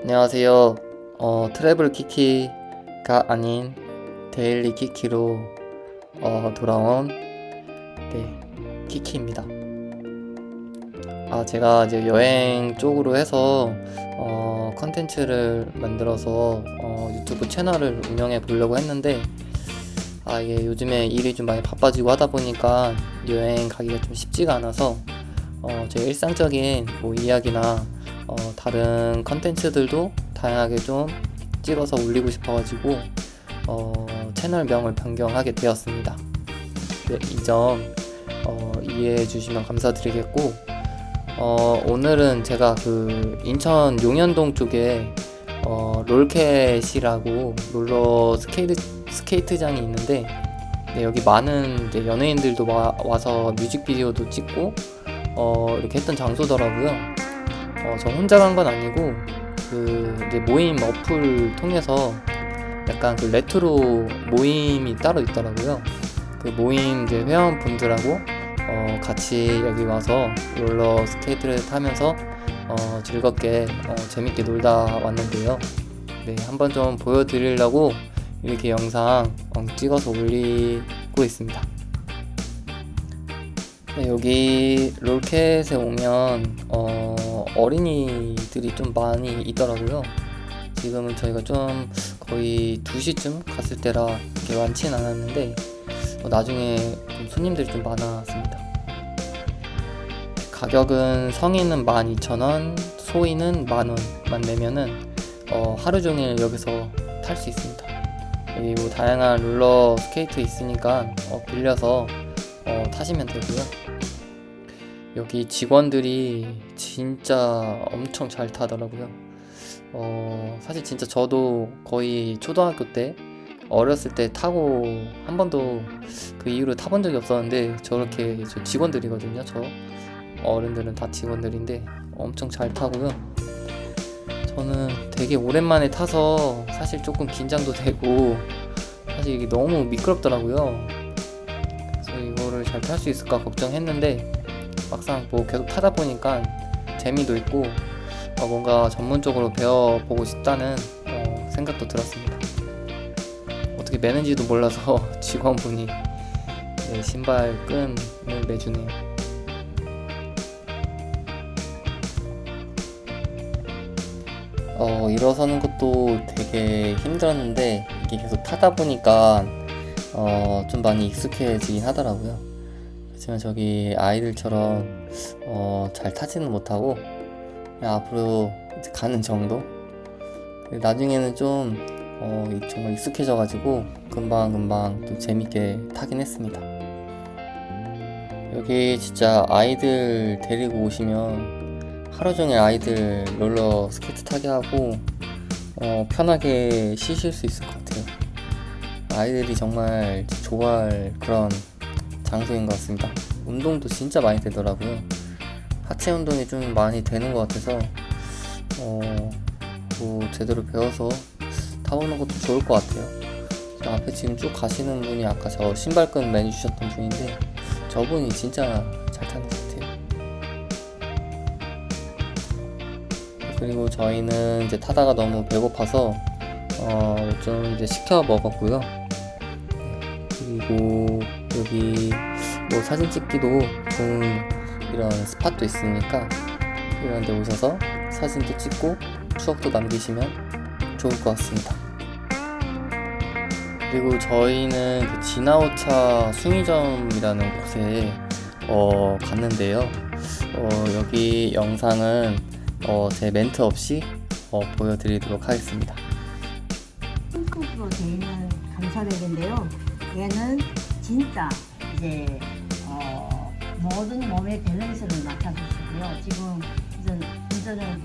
안녕하세요. 어, 트래블 키키가 아닌 데일리 키키로 어, 돌아온 네, 키키입니다. 아, 제가 이제 여행 쪽으로 해서 어, 컨텐츠를 만들어서 어, 유튜브 채널을 운영해 보려고 했는데 아, 이게 요즘에 일이 좀 많이 바빠지고 하다 보니까 여행 가기가 좀 쉽지가 않아서 어, 제 일상적인 뭐 이야기나 어, 다른 컨텐츠들도 다양하게 좀 찍어서 올리고 싶어가지고 어, 채널명을 변경하게 되었습니다. 네, 이점 어, 이해해 주시면 감사드리겠고 어, 오늘은 제가 그 인천 용현동 쪽에 어, 롤캣이라고 롤러 스케이트 스케이트장이 있는데 네, 여기 많은 연예인들도 와, 와서 뮤직비디오도 찍고 어, 이렇게 했던 장소더라고요. 어, 저 혼자 간 건 아니고 그 이제 모임 어플 통해서 약간 그 레트로 모임이 따로 있더라고요. 그 모임 이제 회원분들하고 어, 같이 여기 와서 롤러 스케이트를 타면서 어, 즐겁게 어, 재밌게 놀다 왔는데요. 네, 한번 좀 보여드리려고 이렇게 영상 어, 찍어서 올리고 있습니다. 네, 여기 롤캣에 오면 어, 어린이들이 좀 많이 있더라고요. 지금은 저희가 좀 거의 2시쯤 갔을 때라 그렇게 많진 않았는데 어, 나중에 좀 손님들이 좀 많았습니다. 가격은 성인은 12,000원, 소인은 만원만 내면은 어, 하루 종일 여기서 탈 수 있습니다. 여기 뭐 다양한 롤러 스케이트 있으니까 어, 빌려서 어, 타시면 되고요. 여기 직원들이 진짜 엄청 잘 타더라고요. 어, 사실 진짜 저도 거의 초등학교 때 어렸을 때 타고 한 번도 그 이후로 타본 적이 없었는데 저렇게 저 직원들이거든요. 저 어른들은 다 직원들인데 엄청 잘 타고요. 저는 되게 오랜만에 타서 사실 조금 긴장도 되고 사실 이게 너무 미끄럽더라고요. 그래서 이거를 잘 탈 수 있을까 걱정했는데 막상 뭐 계속 타다 보니까 재미도 있고 어, 뭔가 전문적으로 배워보고 싶다는 어, 생각도 들었습니다. 어떻게 매는지도 몰라서 직원분이 네, 신발 끈을 매주네요. 어, 일어서는 것도 되게 힘들었는데 이게 계속 타다 보니까 어, 좀 많이 익숙해지긴 하더라고요. 하지만 저기 아이들처럼 어, 잘 타지는 못하고 앞으로 가는 정도. 나중에는 좀 어, 이- 정말 익숙해져가지고 금방 금방 또 재밌게 타긴 했습니다. 여기 진짜 아이들 데리고 오시면 하루 종일 아이들 롤러 스케이트 타게 하고 어, 편하게 쉬실 수 있을 것 같아요. 아이들이 정말 좋아할 그런 장소인 것 같습니다. 운동도 진짜 많이 되더라고요. 하체 운동이 좀 많이 되는 것 같아서 어, 뭐 제대로 배워서 타보는 것도 좋을 것 같아요. 저 앞에 지금 쭉 가시는 분이 아까 저 신발끈 매주셨던 분인데 저분이 진짜 잘 타는 것 같아요. 그리고 저희는 이제 타다가 너무 배고파서 어, 좀 이제 시켜 먹었고요. 네, 그리고 여기 뭐 사진 찍기도 좋은 이런 스팟도 있으니까 이런 데 오셔서 사진도 찍고 추억도 남기시면 좋을 것 같습니다. 그리고 저희는 그 진아오차 숭이점이라는 곳에 어, 갔는데요. 어, 여기 영상은 어, 제 멘트 없이 어, 보여드리도록 하겠습니다. 손톱으로 되어 있는 감사백인데요. 얘는 진짜 이제 어, 모든 몸의 밸런스를 맞춰주시고요. 지금 이제 이제는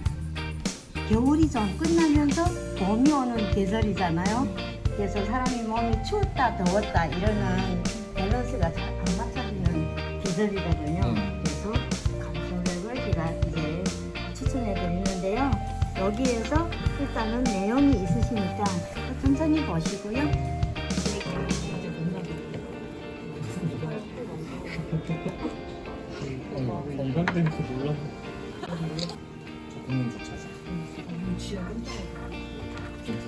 겨울이 좀 끝나면서 봄이 오는 계절이잖아요. 그래서 사람이 몸이 추웠다 더웠다 이러는 밸런스가 잘 안 맞춰지는 계절이거든요. 그래서 감소백을 제가 이제 추천해 드리는데요. 여기에서 일단은 내용이 있으시니까 천천히 보시고요. 줄 몰랐어. 조금은 주차장. 씨는 깜짝 진짜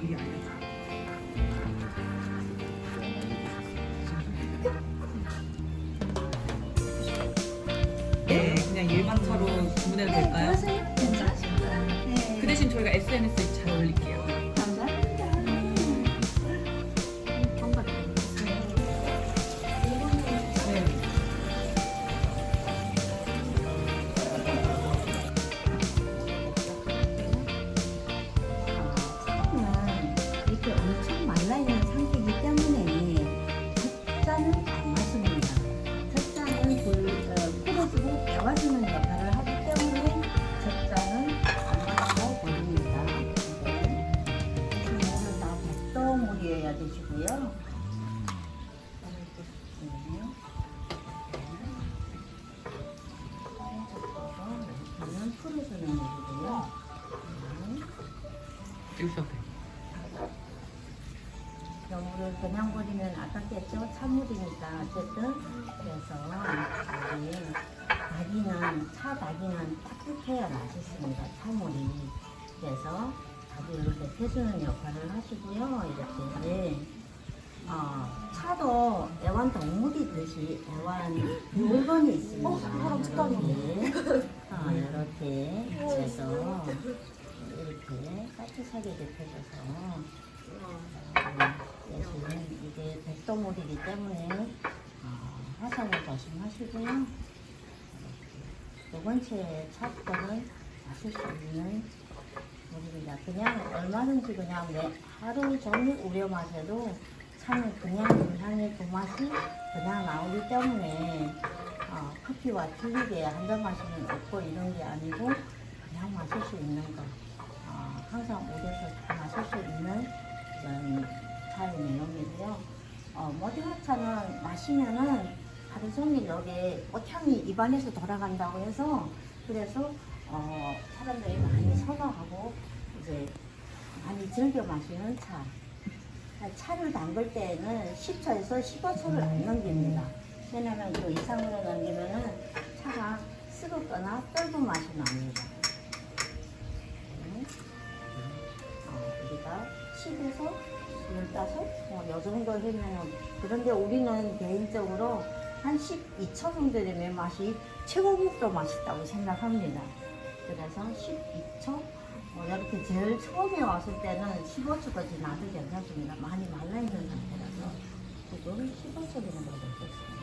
미리 알려줘. 버리면 아깝겠죠? 찬물이니까 어쨌든 그래서 우리 닭이는 차 닭이는 따뜻해야 맛있습니다. 차물이 그래서 닭을 데펴주는 역할을 하시고요. 이렇게 어, 차도 애완 동물이듯이 애완 물건이 있습니다. 어, 사람. 이렇게, 어, 이렇게 그래서 이렇게 따뜻하게 데펴줘서 대신 이게 백도물이기 때문에 어, 화상을 조심하시고요. 두 번째 차거는 마실 수 있는 물입니다. 그냥 얼마든지 그냥 매, 하루 종일 우려 마셔도 차는 그냥 인상의 그 맛이 그냥 나오기 때문에 어, 커피와 틀리게 한 잔 마시면 없고 이런 게 아니고 그냥 마실 수 있는 거. 어, 항상 우려서 다 마실 수 있는 그런 차의 메뉴이고요. 어, 모디화차는 마시면은 하루 종일 여기 꽃향이 입안에서 돌아간다고 해서 그래서 어, 사람들이 많이 선호하고 이제 많이 즐겨 마시는 차. 차를 담글 때는 10초에서 15초를 안 넘깁니다. 왜냐면 그 이상으로 넘기면은 차가 쓰겁거나 떫은 맛이 납니다. 10에서 15, 뭐, 요 정도 하면은, 그런데 우리는 개인적으로 한 12초 정도 되면 맛이 최고급도 맛있다고 생각합니다. 그래서 12초, 뭐 이렇게 제일 처음에 왔을 때는 15초까지 놔도 괜찮습니다. 많이 말라 있는 상태라서. 지금 15초 정도 됐습니다.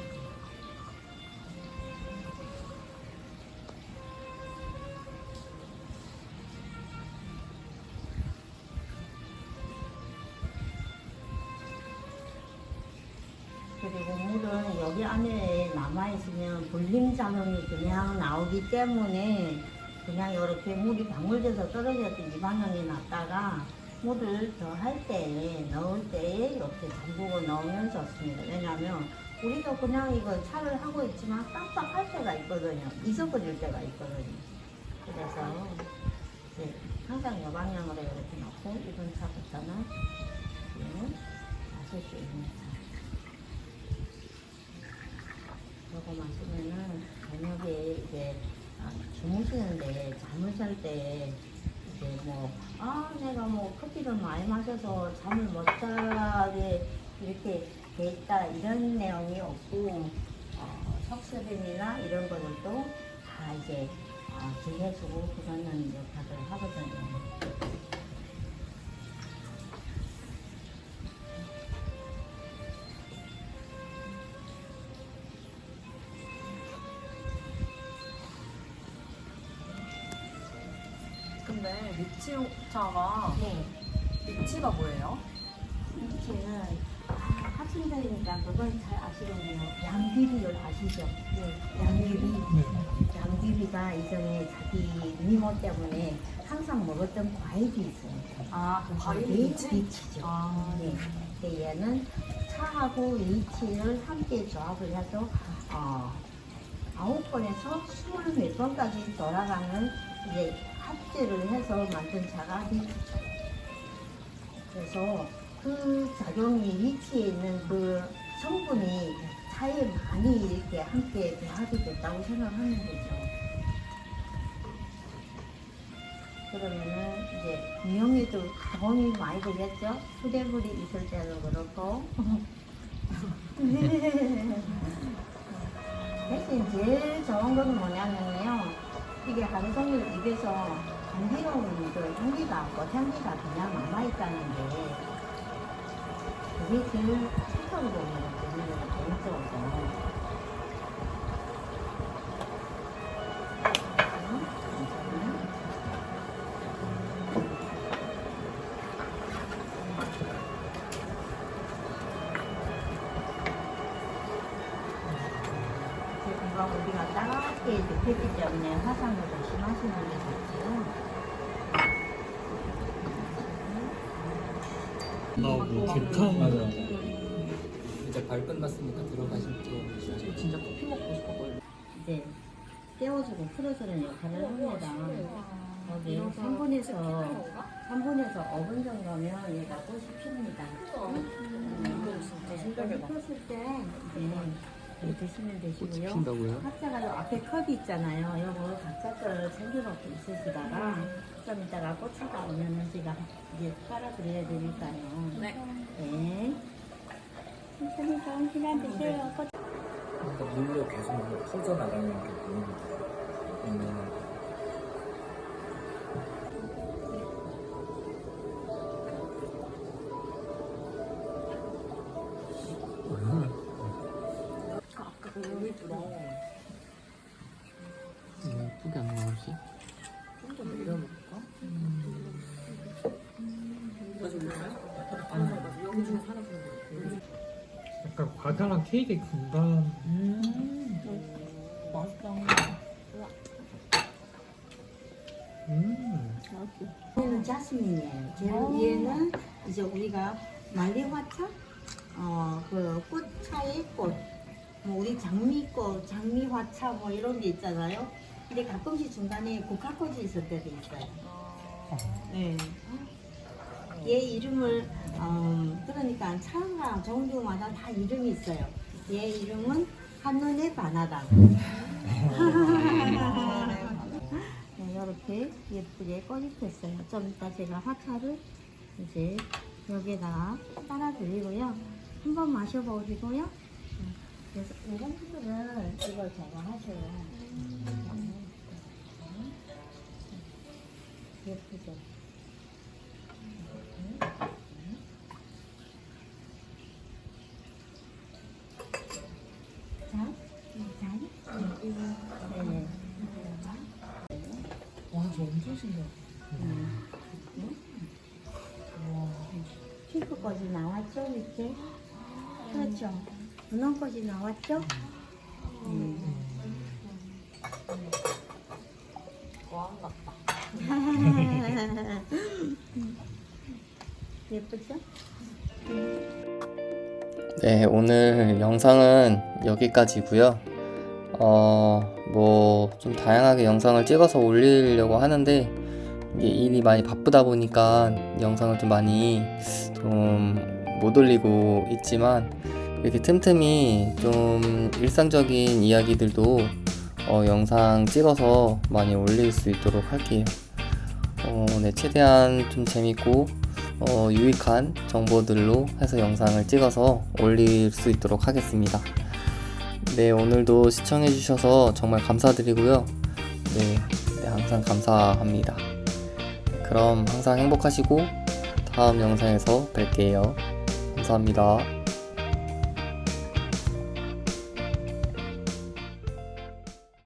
안에 남아있으면 불림 작용이 그냥 나오기 때문에 그냥 이렇게 물이 방울져서 떨어졌던 이반응이 났다가 물을 더 할 때, 넣을 때에 이렇게 잠그고 넣으면 좋습니다. 왜냐하면 우리도 그냥 이거 차를 하고 있지만 깜빡할 때가 있거든요. 잊어버릴 때가 있거든요. 그래서 이제 항상 요 방향으로 이렇게 놓고 이번 차부터는 마실 수 있는 차. 요거 마시면은 저녁에 이제 아, 주무시는데 잠을 잘 때 이제 뭐 아 내가 뭐 커피를 많이 마셔서 잠을 못 자게 이렇게 돼 있다 이런 내용이 없고 어, 속수변이나 이런 것들도 다 이제 어, 기해주고 그러는 역할을 하거든요. 뭐예요? 아, 학생들이니까 그건 잘 아시겠네요. 양귀비를 아시죠? 네. 양귀비. 양귀비가 이전에 자기 미모 때문에 항상 먹었던 과일이 있어요. 아, 그 과일 그게 리치? 리치죠. 아, 네. 근데 얘는 차하고 리치를 함께 조합을 해서 어, 아홉 번에서 스물 몇 번까지 돌아가는 이제 합제를 해서 만든 차가 리치죠. 그래서 그 작용이 리치에 있는 그 성분이 차에 많이 이렇게 함께 배합이 됐다고 생각하면 되죠. 그러면은 이제 비용이도 돈이 많이 들겠죠? 휴대물이 있을 때도 그렇고. 대신 제일 좋은 건 뭐냐면요. 이게 하루 종일 입에서 감기로운 그 향기가 꽃향기가 그냥 남아있다는 게 그게 제일 착하고 보는 거죠. 개인적으로. 이거 우리가 따갑게 느꼈기 때문에 화상을 조심하시는 게 좋고요. 나뭐 맞아 맞아. 이제 발 끝났으니까 들어가실게요. 진짜 커피 먹고 싶었거든요. 이제 떼어주고 풀어주는 역할을 합니다. 여기 3분에서 3분에서 5분 정도면 얘가 꽃이 핍니다. 진짜 신기하게 폈을 때 이제 이렇게 드시면 되시고요. 핀다고요? 각자가 요 앞에 컵이 있잖아요. 요거 각자 걸 챙겨놓고 있으시다가 좀 이따가 꽃차가 오면은 제가 이제 깔아드려야 되니까요. 네. 네. 천천히 좋은 시간 되세요. 꽃 그러니까 물로 계속 뭔가 퍼져 나가는 게 보이는 거예요. 음, 예쁘게 안 나오지? 좀더 내려놓을까? 여기 중에 하나 보면 약간 과자랑 케이크 분단 맛있다. 음 얘는 자스민이에요. 쟤는 얘는 이제 우리가 말리화차, 어, 그 꽃차의 꽃, 뭐 우리 장미꽃, 장미화차 뭐 이런 게 있잖아요. 근데 가끔씩 중간에 국화꽃이 있을 때도 있어요. 네. 얘 이름을 어, 그러니까 차가 종류마다 다 이름이 있어요. 얘 이름은 한눈에 반하다. 네, 이렇게 예쁘게 폈어요. 좀 이따 제가 화차를 이제 여기다가 따라 드리고요. 한번 마셔보시고요. 음, 그래서 이런 분들은 이걸 제거하셔요. 음, 예쁘죠? 자, 자, 네. 와 저 엄청 신기하다. 핑크꽃이 나왔죠, 밑에? 그렇죠. 분홍꽃이 나왔죠? 음. 꽝 같다. 예쁘죠? 네, 오늘 영상은 여기까지고요. 어, 뭐 좀 다양하게 영상을 찍어서 올리려고 하는데 이게 일이 많이 바쁘다 보니까 영상을 좀 많이 좀 못 올리고 있지만 이렇게 틈틈이 좀 일상적인 이야기들도 어, 영상 찍어서 많이 올릴 수 있도록 할게요. 어, 네, 최대한 좀 재밌고 어, 유익한 정보들로 해서 영상을 찍어서 올릴 수 있도록 하겠습니다. 네, 오늘도 시청해주셔서 정말 감사드리고요. 네, 네, 항상 감사합니다. 그럼 항상 행복하시고 다음 영상에서 뵐게요. 감사합니다.